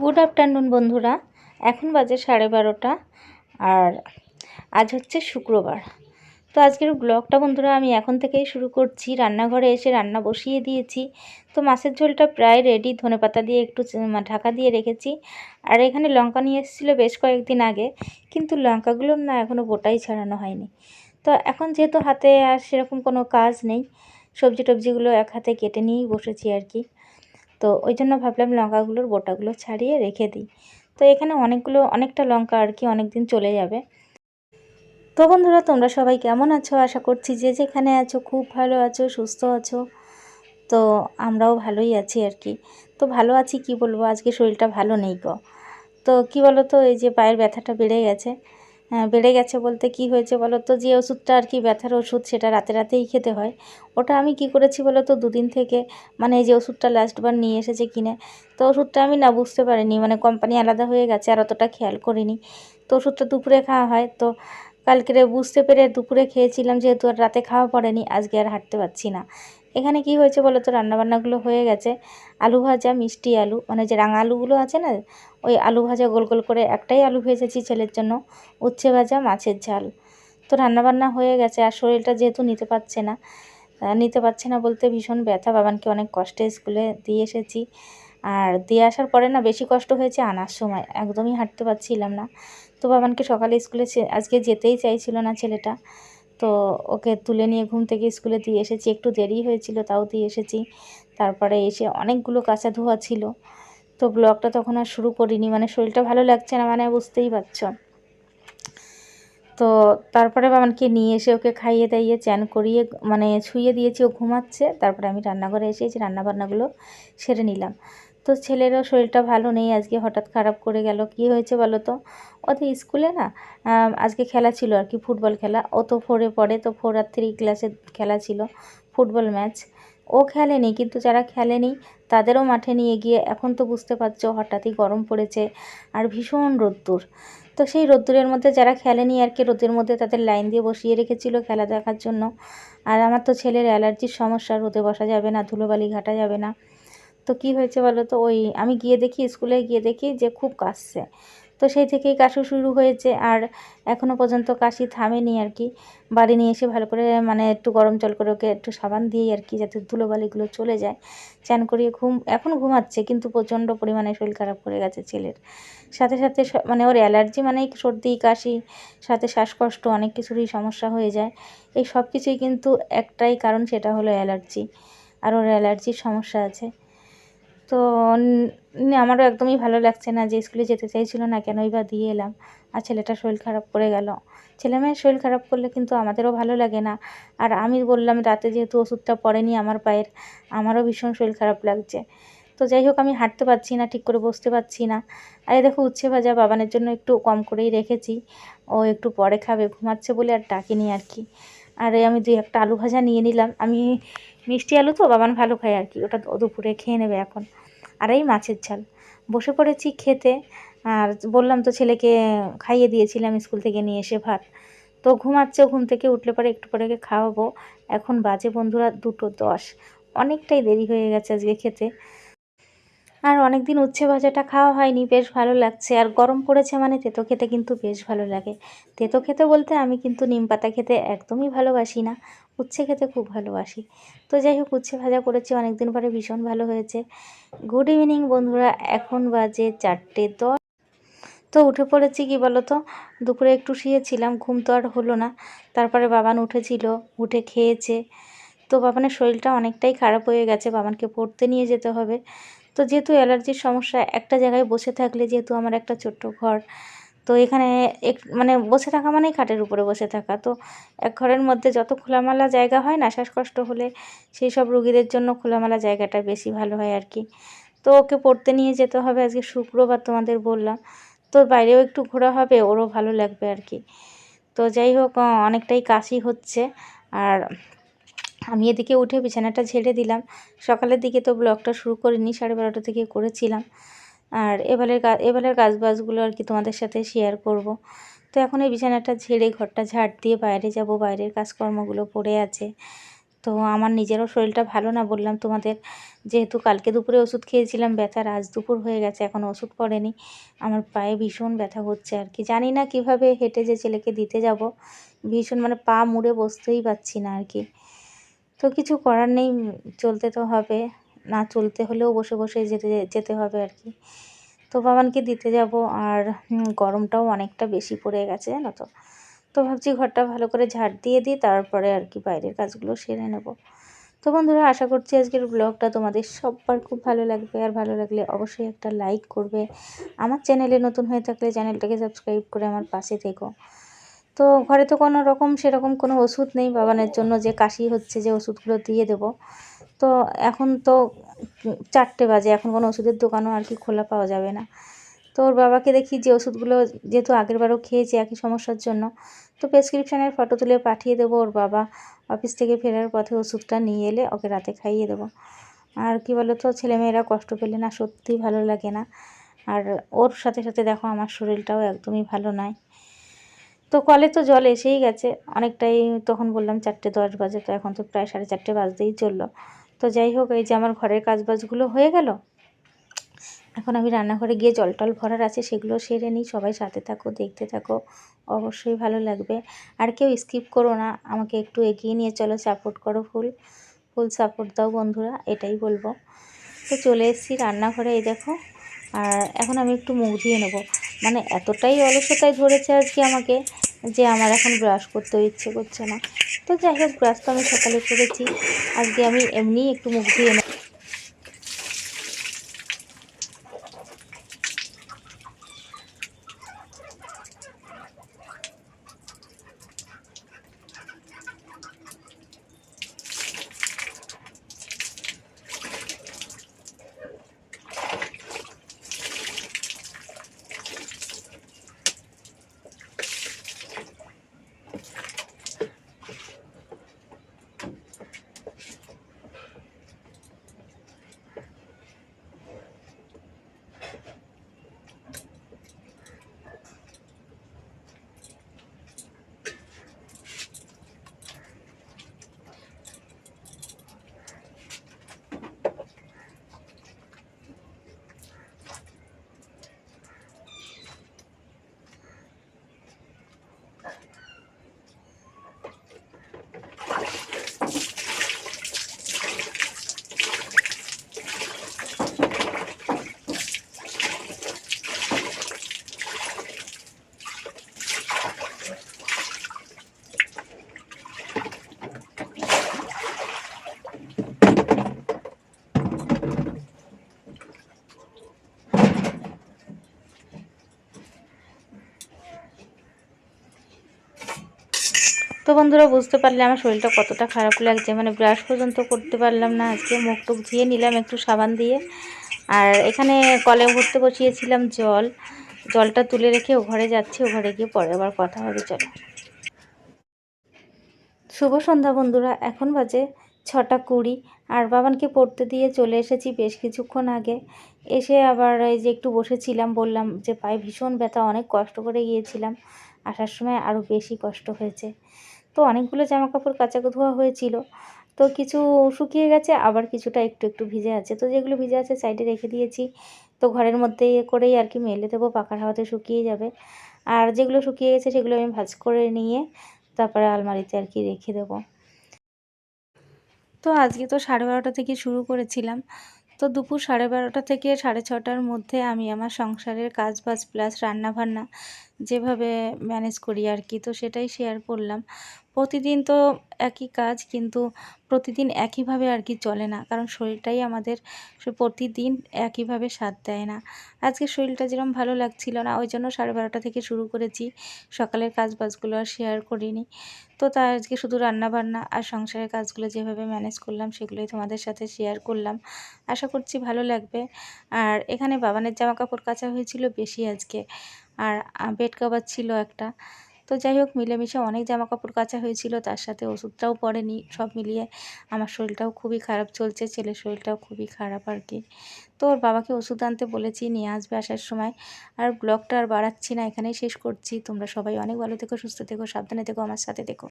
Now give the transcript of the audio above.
Good afternoon বন্ধুরা। এখন বাজে সাড়ে বারোটা, আর আজ হচ্ছে শুক্রবার। তো আজকের ব্লগটা, বন্ধুরা, আমি এখন থেকেই শুরু করছি। রান্নাঘরে এসে রান্না বসিয়ে দিয়েছি। তো মাছের ঝোলটা প্রায় রেডি ধনেপাতা দিয়ে একটু ঢাকা দিয়ে রেখেছি। আর এখানে লঙ্কা নিয়ে এসেছিল বেশ কয়েকদিন আগে, কিন্তু লঙ্কাগুলো না এখনও গোটাই ছাড়ানো হয়নি। তো এখন যেহেতু হাতে আর সেরকম কোনো কাজ নেই, সবজি টবজিগুলো এক হাতে কেটে নিয়েই বসেছি আর কি। তো ওই জন্য ভাবলাম লঙ্কাগুলোর বোটাগুলো ছাড়িয়ে রেখে দিই। তো এখানে অনেকগুলো, অনেকটা লঙ্কা আর কি অনেক দিন চলে যাবে। তো বন্ধুরা, তোমরা সবাই কেমন আছো? আশা করছি যে যেখানে আছো, খুব ভালো আছো, সুস্থ আছো। তো আমরাও ভালোই আছি আর কি। তো ভালো আছি কি বলব? আজকে শরীরটা ভালো নেই গো। তো কি বলো তো এই যে পায়ের ব্যথাটা বেড়ে গেছে। বেড়ে গেছে বলতে কি হয়েছে বলো তো? যে ওষুধটা আর কি ব্যথার ওষুধ সেটা রাতে রাতেই খেতে হয়। ওটা আমি কি করেছি বলো তো? দুদিন থেকে মানে এই যে ওষুধটা লাস্টবার নিয়ে এসেছে কিনে, তো ওষুধটা আমি না বুঝতে পারিনি। মানে কোম্পানি আলাদা হয়ে গেছে আর অতটা খেয়াল করিনি। তো ওষুধটা দুপুরে খাওয়া হয়। তো কালকে বুঝতে পেরে দুপুরে খেয়েছিলাম যেহেতু আর রাতে খাওয়া পড়েনি, আজকে আর হাঁটতে পারছি না। এখানে কি হয়েছে বলো তো? রান্নাবান্নাগুলো হয়ে গেছে। আলু ভাজা, মিষ্টি আলু মানে যে রাঙা আলুগুলো আছে না, ওই আলু ভাজা গোল গোল করে একটাই আলু ভেজেছি ছেলের জন্য, উচ্ছে ভাজা, মাছের ঝাল। তো রান্নাবান্না হয়ে গেছে আর শরীরটা যেহেতু নিতে পারছে না নিতে পারছে না বলতে ভীষণ ব্যথা। বাবানকে অনেক কষ্টে স্কুলে দিয়ে এসেছি। আর দিয়ে আসার পরে না বেশি কষ্ট হয়েছে আনার সময়, একদমই হাঁটতে পারছিলাম না। তো বাবানকে সকালে স্কুলে আজকে যেতেই চাইছিল না ছেলেটা। তো ওকে তুলে নিয়ে ঘুম থেকে স্কুলে দিয়ে এসেছি। একটু দেরি হয়েছিল, তাও দিয়ে এসেছি। তারপরে এসে অনেকগুলো কাঁচা ধোয়া ছিল। তো ব্লগটা তখন আর শুরু করিনি মানে শরীরটা ভালো লাগছে না মানে বুঝতেই পারছ। তো তারপরে বাবানকে নিয়ে এসে ওকে খাইয়ে দাইয়ে চ্যান করিয়ে মানে ছুঁয়ে দিয়েছি, ও ঘুমাচ্ছে। তারপরে আমি রান্নাঘরে এসেছি রান্নাবান্নাগুলো সেরে নিলাম। তো ছেলেরও শরীরটা ভালো নেই, আজকে হঠাৎ খারাপ করে গেল। কি হয়েছে বলো তো? ওদের স্কুলে না আজকে খেলা ছিল আর কি, ফুটবল খেলা। ও তো ফোরে পড়ে, তো ফোর আর থ্রি ক্লাসের খেলা ছিল, ফুটবল ম্যাচ। ও খেলেনি, কিন্তু যারা খেলেনি, তাদেরও মাঠে নিয়ে গিয়ে এখন তো বুঝতে পারছ হঠাৎই গরম পড়েছে আর ভীষণ রোদ্দুর। তো সেই রোদ্দুরের মধ্যে যারা খেলেনি আর কি, রোদের মধ্যে তাদের লাইন দিয়ে বসিয়ে রেখেছিল খেলা দেখার জন্য। আর আমার তো ছেলের অ্যালার্জির সমস্যা, রোদে বসা যাবে না, ধুলোবালি ঘাটা যাবে না। তো কি হয়েছে বলো তো? ওই আমি গিয়ে দেখি স্কুলে গিয়ে দেখি যে খুব কাশছে। তো সেই থেকেই কাশি শুরু হয়েছে আর এখনও পর্যন্ত কাশি থামেনি আর কি। বাড়ি নিয়ে এসে ভালো করে মানে একটু গরম জল করে ওকে একটু সাবান দিয়েই আর কি যাতে ধুলোবালিগুলো চলে যায়। চান করিয়ে ঘুম, এখন ঘুমাচ্ছে কিন্তু প্রচণ্ড পরিমাণে শরীর খারাপ করে গেছে ছেলের। সাথে সাথে মানে ওর অ্যালার্জি মানেই সর্দি, কাশি, সাথে শ্বাসকষ্ট অনেক কিছুরই সমস্যা হয়ে যায়। এই সব কিছুই কিন্তু একটাই কারণ, সেটা হলো অ্যালার্জি। আর ওর অ্যালার্জির সমস্যা আছে। তো আমারও একদমই ভালো লাগছে না যে স্কুলে যেতে চাইছিল না কেনই বা দিয়ে এলাম। আর ছেলেটা শরীর খারাপ করে গেল। ছেলে মেয়ের শরীর খারাপ করলে কিন্তু আমাদেরও ভালো লাগে না। আর আমি বললাম, রাতে যেহেতু ওষুধটা পড়েনি আমার পায়ের, আমারও ভীষণ শরীর খারাপ লাগছে। তো যাই হোক, আমি হাঁটতে পারছি না, ঠিক করে বসতে পারছি না। আরে দেখো, উচ্ছে ভাজা বাবানের জন্য একটু কম করেই রেখেছি। ও একটু পরে খাবে, ঘুমাচ্ছে বলে আর ডাকিনি আর কি। আর আমি দুই একটা আলু ভাজা নিয়ে নিলাম। আমি মিষ্টি আলু তো বাবান ভালো খায় আর কি, ওটা দুপুরে খেয়ে নেবে এখন। আর এই মাছের ঝাল। বসে পড়েছি খেতে, আর বললাম তো ছেলেকে খাইয়ে দিয়েছিলাম স্কুল থেকে নিয়ে এসে ভাত। তো ঘুমাচ্ছে, ঘুম থেকে উঠলে পরে একটু পরে খাওয়াবো। এখন বাজে বন্ধুরা দুটো দশ। অনেকটাই দেরি হয়ে গেছে আজকে খেতে। আর অনেক দিন উচ্ছে ভাজাটা খাওয়া হয়নি, বেশ ভালো লাগছে। আর গরম পড়েছে মানে তেতো খেতে কিন্তু বেশ ভালো লাগে। তেতো খেতে বলতে আমি কিন্তু নিম পাতা খেতে একদমই ভালোবাসি না। উচ্ছে খেতে খুব ভালোবাসি। তো যাই হোক, উচ্ছে ভাজা করেছি অনেক দিন পরে ভীষণ ভালো হয়েছে। গুড ইভিনিং বন্ধুরা, এখন বাজে চারটে দশ। তো উঠে পড়েছি কি বলো তো দুপুরে একটু শুয়েছিলাম, ঘুম তো আর হলো না। তারপরে বাবান উঠেছিল, উঠে খেয়েছে। তো বাবানের শরীরটা অনেকটাই খারাপ হয়ে গেছে, বাবানকে পড়তে নিয়ে যেতে হবে। তো যেহেতু অ্যালার্জির সমস্যা, একটা জায়গায় বসে থাকলে যেহেতু আমার একটা ছোট্ট ঘর এখানে এক মানে বসে থাকা মানেই খাটের উপরে বসে থাকা। তো এক ঘরের মধ্যে যত খোলামেলা জায়গা হয় না, শ্বাসকষ্ট হলে সেই সব রুগীদের জন্য খোলামেলা জায়গাটা বেশি ভালো হয় আর কি। তো ওকে পড়তে নিয়ে যেতে হবে আজকে শুক্রবার তোমাদের বললাম। তো বাইরেও একটু ঘোরা হবে, ওরও ভালো লাগবে আর কি। তো যাই হোক অনেকটাই কাশি হচ্ছে। আর আমি এদিকে উঠে বিছানাটা ঝেড়ে দিলাম। সকালের দিকে তো ব্লগটা শুরু করিনি, সাড়ে বারোটা থেকে করেছিলাম। আর এবারের এবারের কাজবাজগুলো আর কি তোমাদের সাথে শেয়ার করব। তো এখন এই বিছানাটা ঝেড়ে ঘরটা ঝাড় দিয়ে বাইরে যাব। বাইরের কাজকর্মগুলো পড়ে আছে। তো আমার নিজেরও শরীরটা ভালো না বললাম তোমাদের। যেহেতু কালকে দুপুরে ওষুধ খেয়েছিলাম, ব্যথা আজ দুপুর হয়ে গেছে, এখন ওষুধ পড়েনি। আমার পায়ে ভীষণ ব্যথা হচ্ছে আর কি। জানি না কীভাবে হেঁটে যে ছেলেকে দিতে যাব। ভীষণ মানে পা মুড়ে বসতেই পারছি না আর কি। তো কিছু করার নেই, চলতে তো হবে। না চলতে হলেও বসে বসে যেতে যেতে হবে আর কি। তো বাবানকে দিতে যাব আর গরমটাও অনেকটা বেশি পড়ে গেছে, জানো তো। তো ভাবছি ঘরটা ভালো করে ঝাড় দিয়ে দিই, তারপরে আর কি বাইরের কাজগুলো সেরে নেব। তো বন্ধুরা, আশা করছি আজকের ব্লগটা তোমাদের সবার খুব ভালো লাগবে। আর ভালো লাগলে অবশ্যই একটা লাইক করবে। আমার চ্যানেলে নতুন হয়ে থাকলে চ্যানেলটাকে সাবস্ক্রাইব করে আমার পাশে থেকো। তো ঘরে তো কোনো রকম সেরকম কোনো ওষুধ নেই বাবানের জন্য, যে কাশি হচ্ছে যে ওষুধগুলো দিয়ে দেব। তো এখন তো চারটে বাজে, এখন কোনো ওষুধের দোকানও আর কি খোলা পাওয়া যাবে না। তো ওর বাবাকে দেখি যে ওষুধগুলো যেহেতু আগেরবারও খেয়েছে একই সমস্যার জন্য, তো প্রেসক্রিপশানের ফটো তুলে পাঠিয়ে দেবো ওর বাবা। অফিস থেকে ফেরার পথে ওষুধটা নিয়ে এলে ওকে রাতে খাইয়ে দেবো। আর কি বলো তো ছেলেমেয়েরা কষ্ট পেলে না সত্যিই ভালো লাগে না। আর ওর সাথে সাথে দেখো আমার শরীরটাও একদমই ভালো নয়। তো কলে তো জল এসেই গেছে, অনেকটাই তখন বললাম চারটে দশ বাজে, তো এখন তো প্রায় সাড়ে চারটে বাজতেই চলল। তো যাই হোক, এই যে আমার ঘরের কাজবাজগুলো হয়ে গেল। এখন আমি রান্নাঘরে গিয়ে জল টল ভরার আছে, সেগুলো সেরে নিই। সবাই সাথে থাকো, দেখতে থাকো। অবশ্যই ভালো লাগবে। আর কেউ স্কিপ করো না, আমাকে একটু এগিয়ে নিয়ে চলো, সাপোর্ট করো ফুল। ফুল সাপোর্ট দাও বন্ধুরা, এটাই বলব। তো চলে এসেছি রান্নাঘরে, এই দেখো। আর এখন আমি একটু মুখ ধুয়ে নেব। মানে এতটাই অলসতায় ধরেছে আজকে আমাকে যে আমার এখন ব্রাশ করতেও ইচ্ছে করছে না। তো যাই হোক ব্রাশ তো আমি সকালে করেছি। আজকে আমি এমনিই একটু মুখ ধুয়ে তো বন্ধুরা বুঝতে পারলে আমার শরীরটা কতটা খারাপ লাগছে। মানে ব্রাশ পর্যন্ত করতে পারলাম না আজকে। মুখ টুক ধুয়ে নিলাম একটু সাবান দিয়ে। আর এখানে কলে ভরতে বসিয়েছিলাম জল। জলটা তুলে রেখে ও ঘরে যাচ্ছি। ও ঘরে গিয়ে পরে আবার কথা হবে, চলো। শুভ সন্ধ্যা বন্ধুরা। এখন বাজে ছটা কুড়ি। আর বাবানকে পড়তে দিয়ে চলে এসেছি বেশ কিছুক্ষণ আগে। এসে আবার এই যে একটু বসেছিলাম, বললাম যে পায়ে ভীষণ ব্যথা। অনেক কষ্ট করে গিয়েছিলাম। আসার সময় আরও বেশি কষ্ট হয়েছে। তো অনেকগুলো জামা কাপড় কাচা ধোয়া হয়েছিল। তো কিছু শুকিয়ে গেছে, আবার কিছুটা একটু একটু ভিজে আছে। তো যেগুলো ভিজে আছে সাইডে রেখে দিয়েছি। তো ঘরের মধ্যে করেই আর কি মেলে দেবো, পাখার হাওয়াতে শুকিয়ে যাবে। আর যেগুলো শুকিয়ে গেছে সেগুলো আমি ভাজ করে নিয়ে তারপরে আলমারিতে আর কি রেখে দেবো। তো আজকে তো সাড়ে বারোটা থেকে শুরু করেছিলাম। তো দুপুর সাড়ে বারোটা থেকে সাড়ে ছটার মধ্যে আমি আমার সংসারের কাজ বাজ প্লাস রান্নাবান্না যেভাবে ম্যানেজ করি আর কি, তো সেটাই শেয়ার করলাম। প্রতিদিন তো একই কাজ কিন্তু প্রতিদিন একইভাবে আর কি চলে না। কারণ শরীরটাই আমাদের প্রতিদিন একইভাবে সাথ দেয় না। আজকে শরীরটা যেরকম ভালো লাগছিল না, ওই জন্য সাড়ে বারোটা থেকে শুরু করেছি। সকালের কাজ বাজগুলো আর শেয়ার করিনি। তো তা আজকে শুধু রান্না বান্না আর সংসারের কাজগুলো যেভাবে ম্যানেজ করলাম, সেগুলোই তোমাদের সাথে শেয়ার করলাম। আশা করছি ভালো লাগবে। আর এখানে বাবানের জামা কাপড় কাচা হয়েছিল বেশি আজকে। আর বেড কাভার ছিল একটা। তো যাই হোক, মিলেমিশে অনেক জামা কাপড় কাচা হয়েছিল, তার সাথে ওষুধটাও পড়েনি, সব মিলিয়ে আমার শরীরটাও খুবই খারাপ চলছে, ছেলের শরীরটাও খুবই খারাপ আর কি। তো ওর বাবাকে ওষুধ আনতে বলেছি, নিয়ে আসবে আসার সময়। আর ব্লগটা আর বাড়াচ্ছি না, এখানেই শেষ করছি। তোমরা সবাই অনেক ভালো থেকো, সুস্থ থেকো, সাবধানে থেকো, আমার সাথে থেকো।